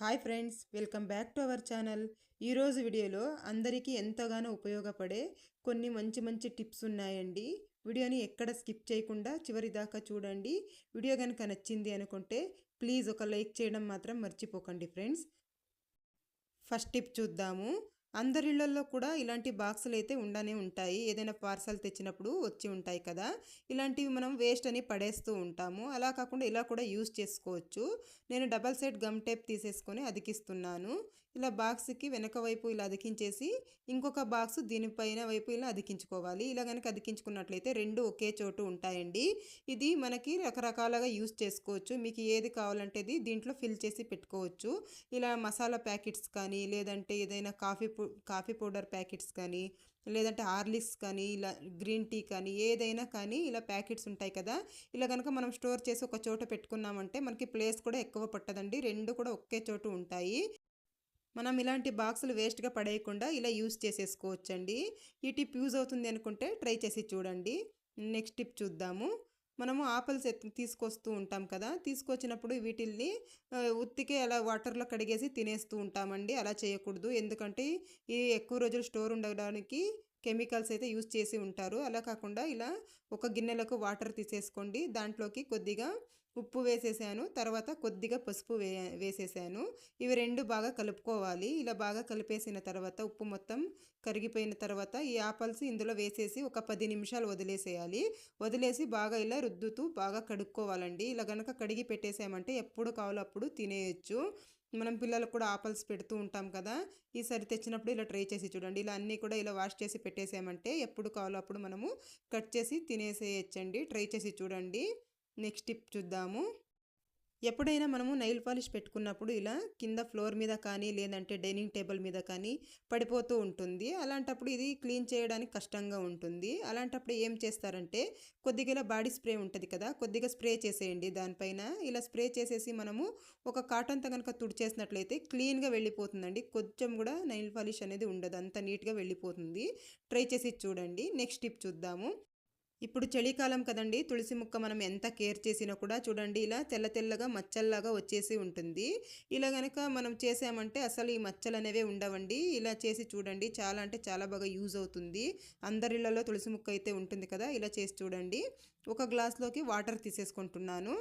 Hi friends welcome back to our channel. ఈరోజు వీడియోలో అందరికీ ఎంతగానో ఉపయోగపడే కొన్ని మంచి మంచి టిప్స్ ఉన్నాయండి. వీడియోని ఎక్కడ స్కిప్ చేయకుండా చివరి దాకా చూడండి. వీడియో కనుక నచ్చింది అనుకుంటే ప్లీజ్ ఒక లైక్ చేయడం మాత్రం మర్చిపోకండి ఫ్రెండ్స్. ఫస్ట్ టిప్ చూద్దాము. అందరిళ్ళలో కూడా ఇలాంటి బాక్సులు అయితే ఉండనే ఉంటాయి. ఏదైనా పార్సల్ తెచ్చినప్పుడు వచ్చి ఉంటాయి కదా. ఇలాంటివి మనం వేస్ట్ అని పడేస్తూ ఉంటాము. అలా కాకుండా ఇలా కూడా యూస్ చేసుకోవచ్చు. నేను డబల్ సైడ్ గమ్ టేప్ తీసేసుకొని అతికిస్తున్నాను. ఇలా బాక్స్కి వెనక వైపు ఇలా అతికించేసి ఇంకొక బాక్స్ దీనిపైన వైపు ఇలా అతికించుకోవాలి. ఇలా కనుక అదికించుకున్నట్లయితే రెండు ఒకే చోటు ఉంటాయండి. ఇది మనకి రకరకాలుగా యూస్ చేసుకోవచ్చు. మీకు ఏది కావాలంటే అది దీంట్లో ఫిల్ చేసి పెట్టుకోవచ్చు. ఇలా మసాలా ప్యాకెట్స్ కానీ లేదంటే ఏదైనా కాఫీ కాఫీ పౌడర్ ప్యాకెట్స్ కానీ లేదంటే హార్లిక్స్ కానీ ఇలా గ్రీన్ టీ కానీ ఏదైనా కానీ ఇలా ప్యాకెట్స్ ఉంటాయి కదా. ఇలా కనుక మనం స్టోర్ చేసి ఒక చోట పెట్టుకున్నామంటే మనకి ప్లేస్ కూడా ఎక్కువ పట్టదండి. రెండు కూడా ఒకే చోటు ఉంటాయి. మనం ఇలాంటి బాక్సులు వేస్ట్గా పడేయకుండా ఇలా యూస్ చేసేసుకోవచ్చండి. ఈ టిప్ యూజ్ అవుతుంది అనుకుంటే ట్రై చేసి చూడండి. నెక్స్ట్ టిప్ చూద్దాము. మనము ఆపిల్స్ తీసుకొస్తూ ఉంటాం కదా తీసుకొచ్చినప్పుడు వీటిల్ని ఉత్తికే అలా వాటర్లో కడిగేసి తినేస్తూ ఉంటామండి. అలా చేయకూడదు. ఎందుకంటే ఈ ఎక్కువ రోజులు స్టోర్ ఉండడానికి కెమికల్స్ అయితే యూజ్ చేసి ఉంటారు. అలా కాకుండా ఇలా ఒక గిన్నెలకు వాటర్ తీసేసుకోండి. దాంట్లోకి కొద్దిగా ఉప్పు వేసేసాను. తర్వాత కొద్దిగా పసుపు వే వేసేసాను. ఇవి రెండు బాగా కలుపుకోవాలి. ఇలా బాగా కలిపేసిన తర్వాత ఉప్పు మొత్తం కరిగిపోయిన తర్వాత ఈ ఆపల్స్ ఇందులో వేసేసి ఒక పది నిమిషాలు వదిలేసేయాలి. వదిలేసి బాగా ఇలా రుద్దుతూ బాగా కడుక్కోవాలండి. ఇలా కనుక కడిగి పెట్టేసామంటే ఎప్పుడు కావాలో అప్పుడు తినేయచ్చు. మనం పిల్లలకు కూడా ఆపల్స్ పెడుతూ ఉంటాం కదా ఈసారి తెచ్చినప్పుడు ఇలా ట్రై చేసి చూడండి. ఇలా అన్నీ కూడా ఇలా వాష్ చేసి పెట్టేసామంటే ఎప్పుడు కావాలో అప్పుడు మనము కట్ చేసి తినేసేయచ్చండి. ట్రై చేసి చూడండి. నెక్స్ట్ టిప్ చూద్దాము. ఎప్పుడైనా మనము నైల్ పాలిష్ పెట్టుకున్నప్పుడు ఇలా కింద ఫ్లోర్ మీద కానీ లేదంటే డైనింగ్ టేబుల్ మీద కానీ పడిపోతూ ఉంటుంది. అలాంటప్పుడు ఇది క్లీన్ చేయడానికి కష్టంగా ఉంటుంది. అలాంటప్పుడు ఏం చేస్తారంటే కొద్దిగా ఇలా బాడీ స్ప్రే ఉంటుంది కదా కొద్దిగా స్ప్రే చేసేయండి. దానిపైన ఇలా స్ప్రే చేసేసి మనము ఒక కాటన్తో కనుక తుడిచేసినట్లయితే క్లీన్గా వెళ్ళిపోతుందండి. కొంచెం కూడా నైల్ పాలిష్ అనేది ఉండదు. అంత నీట్గా వెళ్ళిపోతుంది. ట్రై చేసి చూడండి. నెక్స్ట్ టిప్ చూద్దాము. ఇప్పుడు చలికాలం కదండి. తులసి ముక్క మనం ఎంత కేర్ చేసినా కూడా చూడండి ఇలా తెల్ల తెల్లగా మచ్చల్లాగా వచ్చేసి ఉంటుంది. ఇలా కనుక మనం చేసామంటే అసలు ఈ మచ్చలు అనేవే ఉండవండి. ఇలా చేసి చూడండి చాలా అంటే చాలా బాగా యూజ్ అవుతుంది. అందరిళ్ళలో తులసి ముక్క అయితే ఉంటుంది కదా ఇలా చేసి చూడండి. ఒక గ్లాస్లోకి వాటర్ తీసేసుకుంటున్నాను.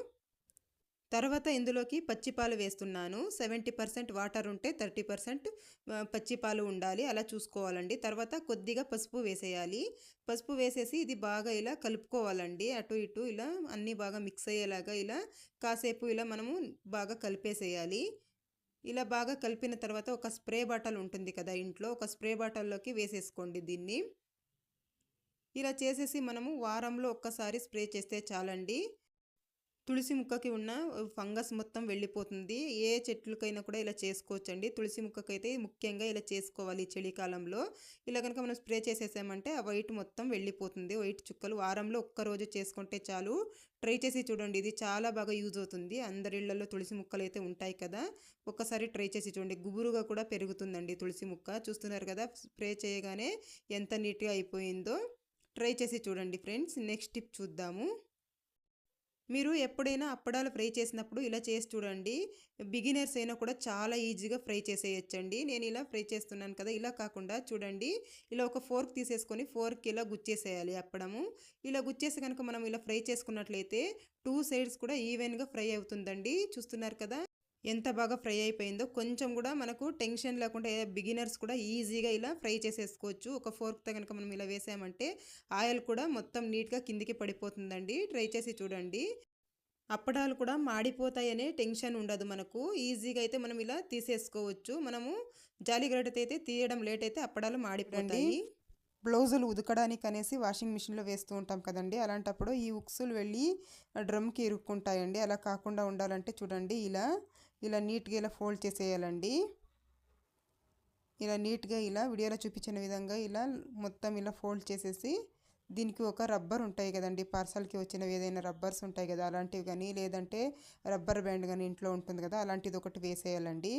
తర్వాత ఇందులోకి పచ్చిపాలు వేస్తున్నాను. సెవెంటీ పర్సెంట్ వాటర్ ఉంటే థర్టీ పర్సెంట్ పచ్చిపాలు ఉండాలి. అలా చూసుకోవాలండి. తర్వాత కొద్దిగా పసుపు వేసేయాలి. పసుపు వేసేసి ఇది బాగా ఇలా కలుపుకోవాలండి. అటు ఇటు ఇలా అన్నీ బాగా మిక్స్ అయ్యేలాగా ఇలా కాసేపు ఇలా మనము బాగా కలిపేసేయాలి. ఇలా బాగా కలిపిన తర్వాత ఒక స్ప్రే బాటల్ ఉంటుంది కదా ఇంట్లో ఒక స్ప్రే బాటల్లోకి వేసేసుకోండి దీన్ని. ఇలా చేసేసి మనము వారంలో ఒక్కసారి స్ప్రే చేస్తే చాలండి. తులసి ముక్కకి ఉన్న ఫంగస్ మొత్తం వెళ్ళిపోతుంది. ఏ చెట్లకైనా కూడా ఇలా చేసుకోవచ్చండి. తులసి ముక్కకైతే ముఖ్యంగా ఇలా చేసుకోవాలి చలికాలంలో. ఇలా కనుక మనం స్ప్రే చేసేసామంటే ఆ వైట్ మొత్తం వెళ్ళిపోతుంది. వైట్ చుక్కలు వారంలో ఒక్కరోజు చేసుకుంటే చాలు. ట్రై చేసి చూడండి. ఇది చాలా బాగా యూజ్ అవుతుంది. అందరిళ్ళలో తులసి ముక్కలు అయితే ఉంటాయి కదా. ఒక్కసారి ట్రై చేసి చూడండి. గుబురుగా కూడా పెరుగుతుందండి తులసి ముక్క. చూస్తున్నారు కదా స్ప్రే చేయగానే ఎంత నీట్గా అయిపోయిందో. ట్రై చేసి చూడండి ఫ్రెండ్స్. నెక్స్ట్ టిప్ చూద్దాము. మీరు ఎప్పుడైనా అప్పడాలు ఫ్రై చేసినప్పుడు ఇలా చేసి చూడండి. బిగినర్స్ అయినా కూడా చాలా ఈజీగా ఫ్రై చేసేయచ్చండి. నేను ఇలా ఫ్రై చేస్తున్నాను కదా ఇలా కాకుండా చూడండి. ఇలా ఒక ఫోర్క్ తీసేసుకొని ఫోర్క్ ఇలా గుచ్చేసేయాలి అప్పడము. ఇలా గుచ్చేసి కనుక మనం ఇలా ఫ్రై చేసుకున్నట్లయితే టూ సైడ్స్ కూడా ఈవెన్గా ఫ్రై అవుతుందండి. చూస్తున్నారు కదా? ఎంత బాగా ఫ్రై అయిపోయిందో కొంచెం కూడా మనకు టెన్షన్ లేకుండా బిగినర్స్ కూడా ఈజీగా ఇలా ఫ్రై చేసేసుకోవచ్చు. ఒక ఫోర్క్తో కనుక మనం ఇలా వేసామంటే ఆయిల్ కూడా మొత్తం నీట్గా కిందికి పడిపోతుందండి. ట్రై చేసి చూడండి. అప్పడాలు కూడా మాడిపోతాయనే టెన్షన్ ఉండదు మనకు. ఈజీగా అయితే మనం ఇలా తీసేసుకోవచ్చు. మనము జాలిగడ్డతో అయితే తీయడం లేట్ అయితే అప్పడాలు మాడిపోతాయి. బ్లౌజులు ఉదకడానికి అనేసి వాషింగ్ మిషన్లో వేస్తూ ఉంటాం కదండి. అలాంటప్పుడు ఈ ఉక్సులు వెళ్ళి డ్రమ్కి ఇరుక్కుంటాయండి. అలా కాకుండా ఉండాలంటే చూడండి ఇలా ఇలా నీట్గా ఇలా ఫోల్డ్ చేసేయాలండి. ఇలా నీట్గా ఇలా వీడియోలో చూపించిన విధంగా ఇలా మొత్తం ఇలా ఫోల్డ్ చేసేసి దీనికి ఒక రబ్బర్ ఉంటాయి కదండి. పార్సల్కి వచ్చినవి ఏదైనా రబ్బర్స్ ఉంటాయి కదా అలాంటివి కానీ లేదంటే రబ్బర్ బ్యాండ్ కానీ ఇంట్లో ఉంటుంది కదా అలాంటిది ఒకటి వేసేయాలండి.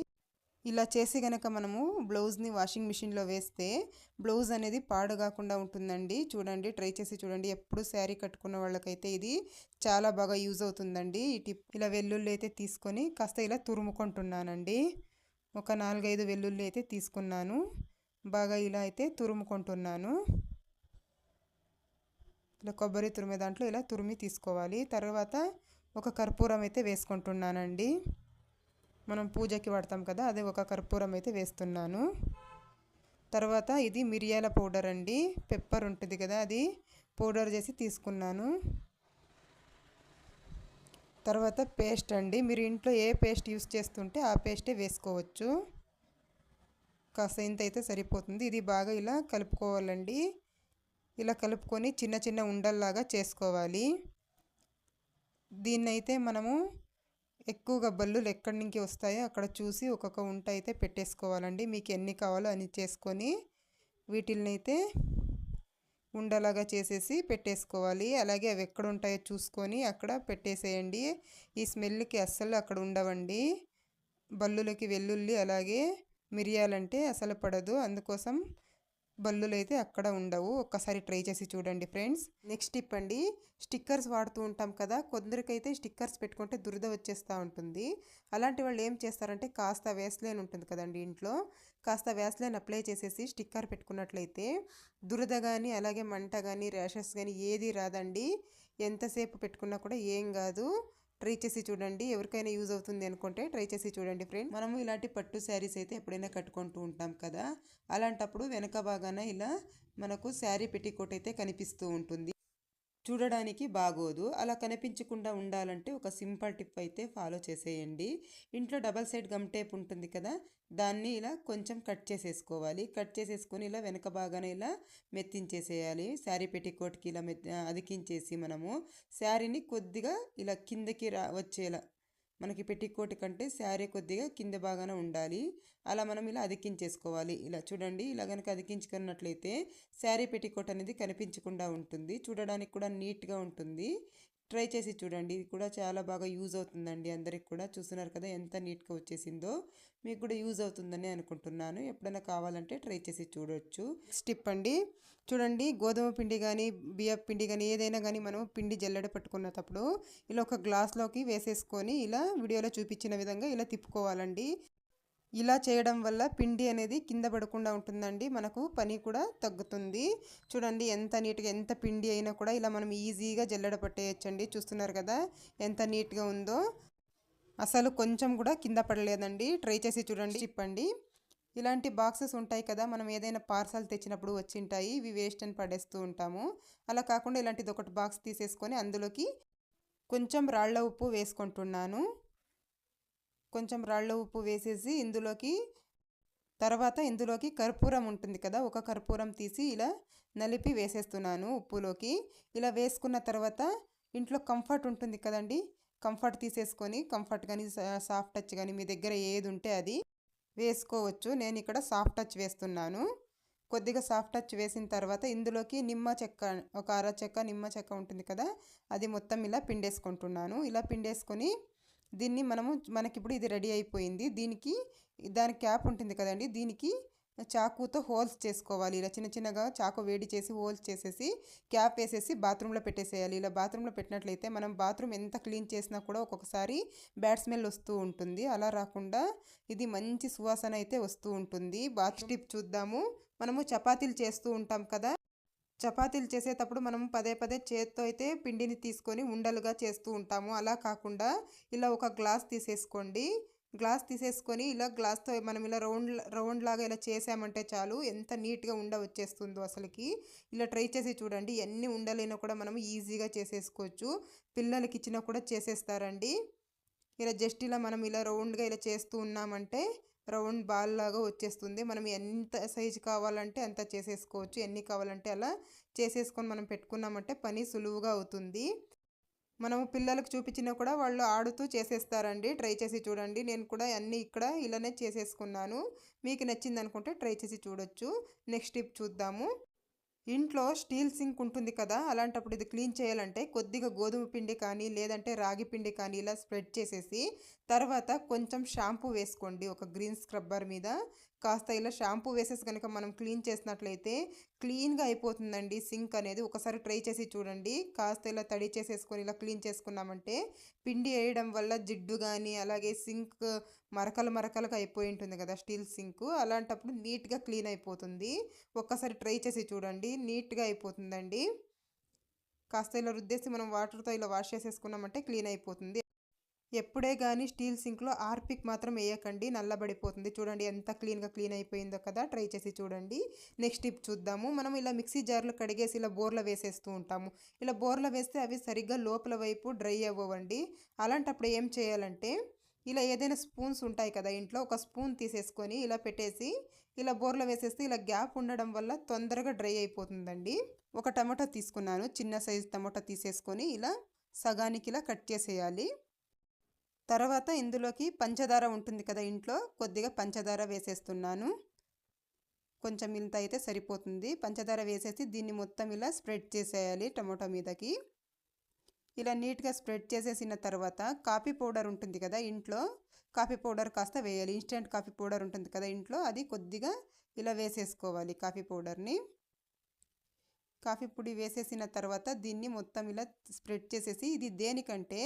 ఇలా చేసి గనక మనము బ్లౌజ్ని వాషింగ్ మిషన్లో వేస్తే బ్లౌజ్ అనేది పాడు కాకుండా ఉంటుందండి. చూడండి ట్రై చేసి చూడండి. ఎప్పుడు శారీ కట్టుకున్న వాళ్ళకైతే ఇది చాలా బాగా యూజ్ అవుతుందండి. ఈ టిప్ ఇలా వెల్లుల్లి అయితే తీసుకొని కాస్త ఇలా తురుముకుంటున్నానండి. ఒక నాలుగైదు వెల్లుల్లి అయితే తీసుకున్నాను. బాగా ఇలా అయితే తురుముకుంటున్నాను. ఇలా కొబ్బరి తురిమే దాంట్లో ఇలా తురిమి తీసుకోవాలి. తర్వాత ఒక కర్పూరం అయితే వేసుకుంటున్నానండి. మనం పూజకి వాడతాం కదా అదే ఒక కర్పూరం అయితే వేస్తున్నాను. తర్వాత ఇది మిరియాల పౌడర్ అండి. పెప్పర్ ఉంటుంది కదా అది పౌడర్ చేసి తీసుకున్నాను. తర్వాత పేస్ట్ అండి. మీరు ఇంట్లో ఏ పేస్ట్ యూస్ చేస్తుంటే ఆ పేస్టే వేసుకోవచ్చు. కాస్త ఇంత అయితే సరిపోతుంది. ఇది బాగా ఇలా కలుపుకోవాలండి. ఇలా కలుపుకొని చిన్న చిన్న ఉండల్లాగా చేసుకోవాలి. దీన్నైతే మనము ఎక్కువగా బల్లులు ఎక్కడి నుంచి వస్తాయో అక్కడ చూసి ఒక్కొక్క ఉంట అయితే పెట్టేసుకోవాలండి. మీకు ఎన్ని కావాలో అని చేసుకొని వీటిల్ని అయితే ఉండలాగా చేసేసి పెట్టేసుకోవాలి. అలాగే అవి ఎక్కడ ఉంటాయో చూసుకొని అక్కడ పెట్టేసేయండి. ఈ స్మెల్కి అస్సలు అక్కడ ఉండవండి. బల్లులకి వెల్లుల్లి అలాగే మిరియాలంటే అసలు పడదు. అందుకోసం బల్లులు అయితే అక్కడ ఉండవు. ఒక్కసారి ట్రై చేసి చూడండి ఫ్రెండ్స్. నెక్స్ట్ టిప్ అండి స్టిక్కర్స్ వాడుతూ ఉంటాం కదా కొందరికైతే స్టిక్కర్స్ పెట్టుకుంటే దురద వచ్చేస్తూ ఉంటుంది. అలాంటి వాళ్ళు ఏం చేస్తారంటే కాస్త వేస్లైన్ ఉంటుంది కదండి ఇంట్లో. కాస్త వేస్లైన్ అప్లై చేసేసి స్టిక్కర్ పెట్టుకున్నట్లయితే దురద కానీ అలాగే మంట కానీ ర్యాషెస్ కానీ ఏది రాదండి. ఎంతసేపు పెట్టుకున్నా కూడా ఏం కాదు. ట్రై చేసి చూడండి. ఎవరికైనా యూజ్ అవుతుంది అనుకుంటే ట్రై చేసి చూడండి ఫ్రెండ్. మనము ఇలాంటి పట్టు శారీస్ అయితే ఎప్పుడైనా కట్టుకుంటూ ఉంటాం కదా. అలాంటప్పుడు వెనక భాగాన ఇలా మనకు శారీ పెట్టికోట్ అయితే కనిపిస్తూ ఉంటుంది. చూడడానికి బాగోదు. అలా కనిపించకుండా ఉండాలంటే ఒక సింపుల్ టిప్ అయితే ఫాలో చేసేయండి. ఇంట్లో డబల్ సైడ్ గమ్ టేప్ ఉంటుంది కదా దాన్ని ఇలా కొంచెం కట్ చేసేసుకోవాలి. కట్ చేసేసుకొని ఇలా వెనక బాగానే ఇలా మెత్తించేసేయాలి. శారీ పెట్టికోట్కి ఇలా మెత్ అదికించేసి మనము శారీని కొద్దిగా ఇలా కిందకి రా వచ్చేలా మనకి పెట్టికోట్ కంటే శారీ కొద్దిగా కింద బాగానే ఉండాలి. అలా మనం ఇలా అదికించేసుకోవాలి ఇలా చూడండి ఇలా కనుక అదికించుకున్నట్లయితే శారీ పెట్టికోట్ అనేది కనిపించకుండా ఉంటుంది. చూడడానికి కూడా నీట్గా ఉంటుంది. ట్రై చేసి చూడండి. ఇది కూడా చాలా బాగా యూజ్ అవుతుందండి. అందరికి కూడా చూస్తున్నారు కదా ఎంత నీట్గా వచ్చేసిందో. మీకు కూడా యూజ్ అవుతుందని అనుకుంటున్నాను. ఎప్పుడైనా కావాలంటే ట్రై చేసి చూడొచ్చు. స్టిప్ అండి. చూడండి గోధుమ పిండి కానీ బియ్య పిండి కానీ ఏదైనా కానీ మనం పిండి జల్లెడ పట్టుకున్నప్పుడు ఇలా ఒక గ్లాస్లోకి వేసేసుకొని ఇలా వీడియోలో చూపించిన విధంగా ఇలా తిప్పుకోవాలండి. ఇలా చేయడం వల్ల పిండి అనేది కింద పడకుండా ఉంటుందండి. మనకు పని కూడా తగ్గుతుంది. చూడండి ఎంత నీట్గా ఎంత పిండి అయినా కూడా ఇలా మనం ఈజీగా జల్లెడ పట్టేయచ్చండి. చూస్తున్నారు కదా ఎంత నీట్గా ఉందో. అసలు కొంచెం కూడా కింద పడలేదండి. ట్రై చేసి చూడండి. చెప్పండి. ఇలాంటి బాక్సెస్ ఉంటాయి కదా మనం ఏదైనా పార్సల్ తెచ్చినప్పుడు వచ్చింటాయి. ఇవి వేస్ట్ అని పడేస్తూ ఉంటాము. అలా కాకుండా ఇలాంటిది ఒకటి బాక్స్ తీసేసుకొని అందులోకి కొంచెం రాళ్ళ ఉప్పు వేసుకుంటున్నాను. కొంచెం రాళ్ళ ఉప్పు వేసేసి ఇందులోకి తర్వాత ఇందులోకి కర్పూరం ఉంటుంది కదా ఒక కర్పూరం తీసి ఇలా నలిపి వేసేస్తున్నాను ఉప్పులోకి. ఇలా వేసుకున్న తర్వాత ఇంట్లో కంఫర్ట్ ఉంటుంది కదండి కంఫర్ట్ తీసేసుకొని కంఫర్ట్ కానీ సాఫ్ట్ టచ్ కానీ మీ దగ్గర ఏది ఉంటే అది వేసుకోవచ్చు. నేను ఇక్కడ సాఫ్ట్ టచ్ వేస్తున్నాను. కొద్దిగా సాఫ్ట్ టచ్ వేసిన తర్వాత ఇందులోకి నిమ్మ చెక్క ఒక అర చెక్క నిమ్మ చెక్క ఉంటుంది కదా అది మొత్తం ఇలా పిండేసుకుంటున్నాను. ఇలా పిండేసుకొని దీన్ని మనము మనకిప్పుడు ఇది రెడీ అయిపోయింది. దీనికి దాని క్యాప్ ఉంటుంది కదండి. దీనికి చాకుతో హోల్స్ చేసుకోవాలి. ఇలా చిన్న చిన్నగా చాకు వేడి చేసి హోల్స్ చేసేసి క్యాప్ వేసేసి బాత్రూంలో పెట్టేసేయాలి. ఇలా బాత్రూంలో పెట్టినట్లయితే మనం బాత్రూమ్ ఎంత క్లీన్ చేసినా కూడా ఒక్కొక్కసారి బ్యాడ్ స్మెల్ వస్తూ ఉంటుంది. అలా రాకుండా ఇది మంచి సువాసన అయితే వస్తూ ఉంటుంది. బాత్ టిప్ చూద్దాము. మనము చపాతీలు చేస్తూ ఉంటాం కదా. చపాతీలు చేసేటప్పుడు మనం పదే పదే చేత్తో అయితే పిండిని తీసుకొని ఉండలుగా చేస్తూ ఉంటాము. అలా కాకుండా ఇలా ఒక గ్లాస్ తీసేసుకోండి. గ్లాస్ తీసేసుకొని ఇలా గ్లాస్తో మనం ఇలా రౌండ్ రౌండ్ లాగా ఇలా చేసామంటే చాలు ఎంత నీట్గా ఉండ వచ్చేస్తుందో అసలుకి. ఇలా ట్రై చేసి చూడండి. ఎన్ని ఉండలైనా కూడా మనం ఈజీగా చేసేసుకోవచ్చు. పిల్లలకి ఇచ్చినా కూడా చేసేస్తారండి. ఇలా జస్ట్ ఇలా మనం ఇలా రౌండ్గా ఇలా చేస్తూ ఉన్నామంటే రౌండ్ బాల్ లాగా వచ్చేస్తుంది. మనం ఎంత సైజు కావాలంటే అంత చేసేసుకోవచ్చు. ఎన్ని కావాలంటే అలా చేసేసుకొని మనం పెట్టుకున్నామంటే పని సులువుగా అవుతుంది. మనము పిల్లలకు చూపించినా కూడా వాళ్ళు ఆడుతూ చేసేస్తారండి. ట్రై చేసి చూడండి. నేను కూడా అన్నీ ఇక్కడ ఇలానే చేసేసుకున్నాను. మీకు నచ్చింది అనుకుంటే ట్రై చేసి చూడొచ్చు. నెక్స్ట్ టిప్ చూద్దాము. ఇంట్లో స్టీల్ సింక్ ఉంటుంది కదా అలాంటప్పుడు ఇది క్లీన్ చేయాలంటే కొద్దిగా గోధుమ పిండి కానీ లేదంటే రాగి పిండి కానీ ఇలా స్ప్రెడ్ చేసేసి తర్వాత కొంచెం షాంపూ వేసుకోండి. ఒక గ్రీన్ స్క్రబ్బర్ మీద కాస్త ఇలా షాంపూ వేసేసి కనుక మనం క్లీన్ చేసినట్లయితే క్లీన్గా అయిపోతుందండి సింక్ అనేది. ఒకసారి ట్రై చేసి చూడండి. కాస్త ఇలా తడి చేసేసుకొని ఇలా క్లీన్ చేసుకున్నామంటే పిండి వేయడం వల్ల జిడ్డు కానీ అలాగే సింక్ మరకలు మరకలుగా అయిపోయి ఉంటుంది కదా స్టీల్ సింక్. అలాంటప్పుడు నీట్గా క్లీన్ అయిపోతుంది. ఒక్కసారి ట్రై చేసి చూడండి. నీట్గా అయిపోతుందండి. కాస్త ఇలా రుద్దేసి మనం వాటర్తో ఇలా వాష్ చేసేసుకున్నామంటే క్లీన్ అయిపోతుంది. ఎప్పుడే కానీ స్టీల్ సింక్లో ఆర్పిక్ మాత్రం వేయకండి నల్లబడిపోతుంది. చూడండి ఎంత క్లీన్గా క్లీన్ అయిపోయిందో కదా ట్రై చేసి చూడండి. నెక్స్ట్ టిప్ చూద్దాము. మనం ఇలా మిక్సీ జార్లో కడిగేసి ఇలా బోర్లో వేసేస్తూ ఉంటాము. ఇలా బోర్లో వేస్తే అవి సరిగ్గా లోపల వైపు డ్రై అవ్వవండి. అలాంటప్పుడు ఏం చేయాలంటే ఇలా ఏదైనా స్పూన్స్ ఉంటాయి కదా ఇంట్లో ఒక స్పూన్ తీసేసుకొని ఇలా పెట్టేసి ఇలా బోర్లో వేసేస్తే ఇలా గ్యాప్ ఉండడం వల్ల తొందరగా డ్రై అయిపోతుందండి. ఒక టమాటో తీసుకున్నాను చిన్న సైజు టమాటో తీసేసుకొని ఇలా సగానికి ఇలా కట్ చేసేయాలి. తర్వాత ఇందులోకి పంచదార ఉంటుంది కదా ఇంట్లో. కొద్దిగా పంచదార వేసేస్తున్నాను. కొంచెం ఇంత అయితే సరిపోతుంది. పంచదార వేసేసి దీన్ని మొత్తం ఇలా స్ప్రెడ్ చేసేయాలి టమాటో మీదకి. ఇలా నీట్గా స్ప్రెడ్ చేసేసిన తర్వాత కాఫీ పౌడర్ ఉంటుంది కదా ఇంట్లో. కాఫీ పౌడర్ కాస్త వేయాలి. ఇన్స్టెంట్ కాఫీ పౌడర్ ఉంటుంది కదా ఇంట్లో. అది కొద్దిగా ఇలా వేసేసుకోవాలి కాఫీ పౌడర్ని. కాఫీ పొడి వేసేసిన తర్వాత దీన్ని మొత్తం ఇలా స్ప్రెడ్ చేసేసి ఇది దేనికంటే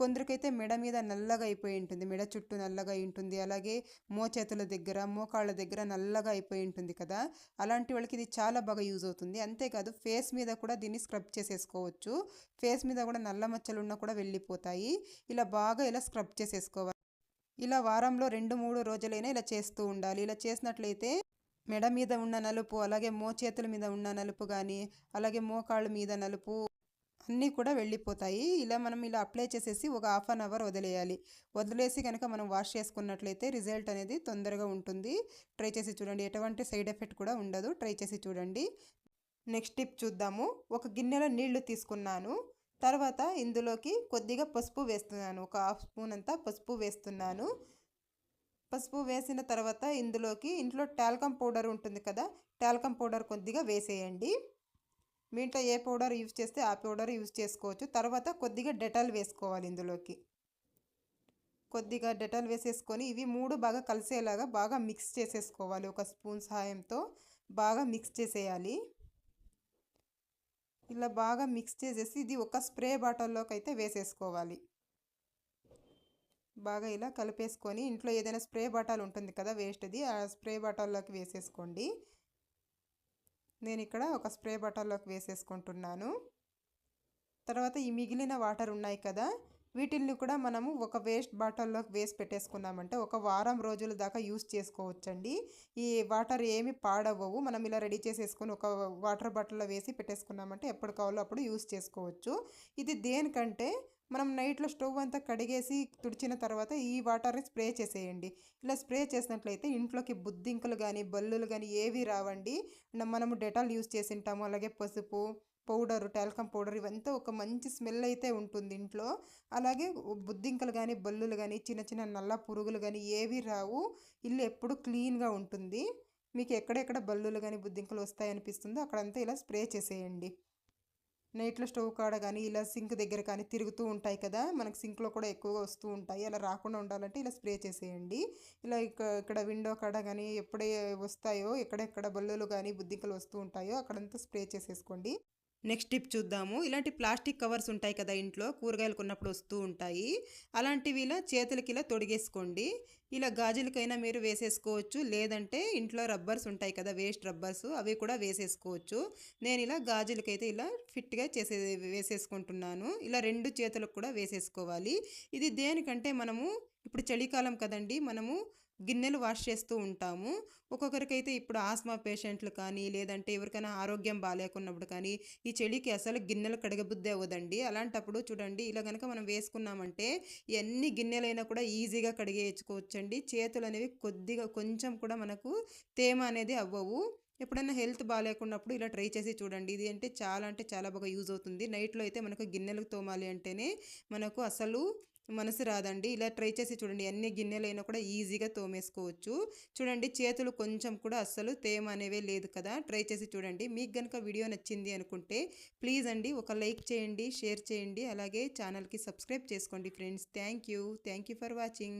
కొందరికైతే మెడ మీద నల్లగా అయిపోయి ఉంటుంది. మెడ చుట్టూ నల్లగా అయి ఉంటుంది. అలాగే మోచేతుల దగ్గర మోకాళ్ళ దగ్గర నల్లగా అయిపోయి ఉంటుంది కదా. అలాంటి వాళ్ళకి ఇది చాలా బాగా యూజ్ అవుతుంది. అంతేకాదు ఫేస్ మీద కూడా దీన్ని స్క్రబ్ చేసేసుకోవచ్చు. ఫేస్ మీద కూడా నల్ల మచ్చలు ఉన్నా కూడా వెళ్ళిపోతాయి. ఇలా బాగా ఇలా స్క్రబ్ చేసేసుకోవాలి. ఇలా వారంలో రెండు మూడు రోజులైనా ఇలా చేస్తూ ఉండాలి. ఇలా చేసినట్లయితే మెడ మీద ఉన్న నలుపు అలాగే మో చేతుల మీద ఉన్న నలుపు కానీ అలాగే మోకాళ్ళ మీద నలుపు అన్నీ కూడా వెళ్ళిపోతాయి. ఇలా మనం ఇలా అప్లై చేసేసి ఒక హాఫ్ అన్ అవర్ వదిలేయాలి. వదిలేసి కనుక మనం వాష్ చేసుకున్నట్లయితే రిజల్ట్ అనేది తొందరగా ఉంటుంది. ట్రై చేసి చూడండి. ఎటువంటి సైడ్ ఎఫెక్ట్ కూడా ఉండదు. ట్రై చేసి చూడండి. నెక్స్ట్ టిప్ చూద్దాము. ఒక గిన్నెలో నీళ్ళు తీసుకున్నాను. తర్వాత ఇందులోకి కొద్దిగా పసుపు వేస్తున్నాను. ఒక హాఫ్ స్పూన్ అంతా పసుపు వేస్తున్నాను. పసుపు వేసిన తర్వాత ఇందులోకి ఇంట్లో టాల్కమ్ పౌడర్ ఉంటుంది కదా టాల్కమ్ పౌడర్ కొద్దిగా వేసేయండి. మీ ఇంట్లో ఏ పౌడర్ యూజ్ చేస్తే ఆ పౌడర్ యూజ్ చేసుకోవచ్చు. తర్వాత కొద్దిగా డెటాల్ వేసుకోవాలి ఇందులోకి. కొద్దిగా డెటాల్ వేసేసుకొని ఇవి మూడు బాగా కలిసేలాగా బాగా మిక్స్ చేసేసుకోవాలి. ఒక స్పూన్ సహాయంతో బాగా మిక్స్ చేసేయాలి. ఇలా బాగా మిక్స్ చేసేసి ఇది ఒక స్ప్రే బాటిల్లోకి అయితే వేసేసుకోవాలి. బాగా ఇలా కలిపేసుకొని ఇంట్లో ఏదైనా స్ప్రే బాటాల్ ఉంటుంది కదా వేస్ట్ది ఆ స్ప్రే బాటాల్లోకి వేసేసుకోండి. నేను ఇక్కడ ఒక స్ప్రే బాటాల్లోకి వేసేసుకుంటున్నాను. తర్వాత ఈ మిగిలిన వాటర్ ఉన్నాయి కదా వీటిల్ని కూడా మనము ఒక వేస్ట్ బాటిల్లోకి వేసి పెట్టేసుకున్నామంటే ఒక వారం రోజుల దాకా యూస్ చేసుకోవచ్చండి. ఈ వాటర్ ఏమి పాడవ్వవు. మనం ఇలా రెడీ చేసేసుకొని ఒక వాటర్ బాటిల్లో వేసి పెట్టేసుకున్నామంటే ఎప్పుడు కావాలో అప్పుడు యూస్ చేసుకోవచ్చు. ఇది దేనికంటే మనం నైట్లో స్టవ్ అంతా కడిగేసి తుడిచిన తర్వాత ఈ వాటర్ని స్ప్రే చేసేయండి. ఇలా స్ప్రే చేసినట్లయితే ఇంట్లోకి బుద్ధింకలు కానీ బల్లులు కానీ ఏవి రావండి. మనము డెటాల్ యూస్ చేసి ఉంటాము అలాగే పసుపు పౌడర్ టాల్కమ్ పౌడర్ ఇవంతా ఒక మంచి స్మెల్ అయితే ఉంటుంది ఇంట్లో. అలాగే బుద్ధింకలు కానీ బల్లులు కానీ చిన్న చిన్న నల్ల పురుగులు కానీ ఏవి రావు. ఇల్లు ఎప్పుడు క్లీన్గా ఉంటుంది. మీకు ఎక్కడెక్కడ బల్లులు కానీ బుద్ధింకలు వస్తాయనిపిస్తుందో అక్కడంతా ఇలా స్ప్రే చేసేయండి. నైట్లో స్టవ్ కాడ కానీ ఇలా సింక్ దగ్గర కానీ తిరుగుతూ ఉంటాయి కదా మనకు సింక్లో కూడా ఎక్కువగా వస్తూ ఉంటాయి. అలా రాకుండా ఉండాలంటే ఇలా స్ప్రే చేసేయండి. ఇలా ఇక్కడ విండో కాడ కానీ ఎప్పుడే వస్తాయో ఎక్కడెక్కడ బల్లులు కానీ బుద్ధింకలు వస్తూ ఉంటాయో అక్కడంతా స్ప్రే చేసేసుకోండి. నెక్స్ట్ టిప్ చూద్దాము. ఇలాంటి ప్లాస్టిక్ కవర్స్ ఉంటాయి కదా ఇంట్లో కూరగాయలు కొన్నప్పుడు వస్తూ ఉంటాయి. అలాంటివి ఇలా చేతులకి ఇలా తొడిగేసుకోండి. ఇలా గాజులకైనా మీరు వేసేసుకోవచ్చు. లేదంటే ఇంట్లో రబ్బర్స్ ఉంటాయి కదా వేస్ట్ రబ్బర్స్ అవి కూడా వేసేసుకోవచ్చు. నేను ఇలా గాజులకైతే ఇలా ఫిట్గా చేసే వేసేసుకుంటున్నాను. ఇలా రెండు చేతులకు కూడా వేసేసుకోవాలి. ఇది దేనికంటే మనము ఇప్పుడు చలికాలం కదండి మనము గిన్నెలు వాష్ చేస్తూ ఉంటాము. ఒక్కొక్కరికైతే ఇప్పుడు ఆస్మా పేషెంట్లు కానీ లేదంటే ఎవరికైనా ఆరోగ్యం బాగాలేకున్నప్పుడు కానీ ఈ చెడికి అసలు గిన్నెలు కడగబుద్దే అవ్వదండి. అలాంటప్పుడు చూడండి ఇలా కనుక మనం వేసుకున్నామంటే ఎన్ని గిన్నెలైనా కూడా ఈజీగా కడిగేయచ్చుకోవచ్చండి. చేతులు అనేవి కొద్దిగా కొంచెం కూడా మనకు తేమ అనేది అవ్వవు. ఎప్పుడైనా హెల్త్ బాగాలేకున్నప్పుడు ఇలా ట్రై చేసి చూడండి. ఇది అంటే చాలా అంటే చాలా బాగా యూజ్ అవుతుంది. నైట్లో అయితే మనకు గిన్నెలకు తోమాలి అంటేనే మనకు అసలు మనసు రాదండి. ఇలా ట్రై చేసి చూడండి. అన్ని గిన్నెలైనా కూడా ఈజీగా తోమేసుకోవచ్చు. చూడండి చేతులు కొంచెం కూడా అస్సలు తేమ అనేవే లేదు కదా. ట్రై చేసి చూడండి. మీకు కనుక వీడియో నచ్చింది అనుకుంటే ప్లీజ్ అండి ఒక లైక్ చేయండి షేర్ చేయండి. అలాగే ఛానల్కి సబ్స్క్రైబ్ చేసుకోండి friends. Thank you. Thank you for watching.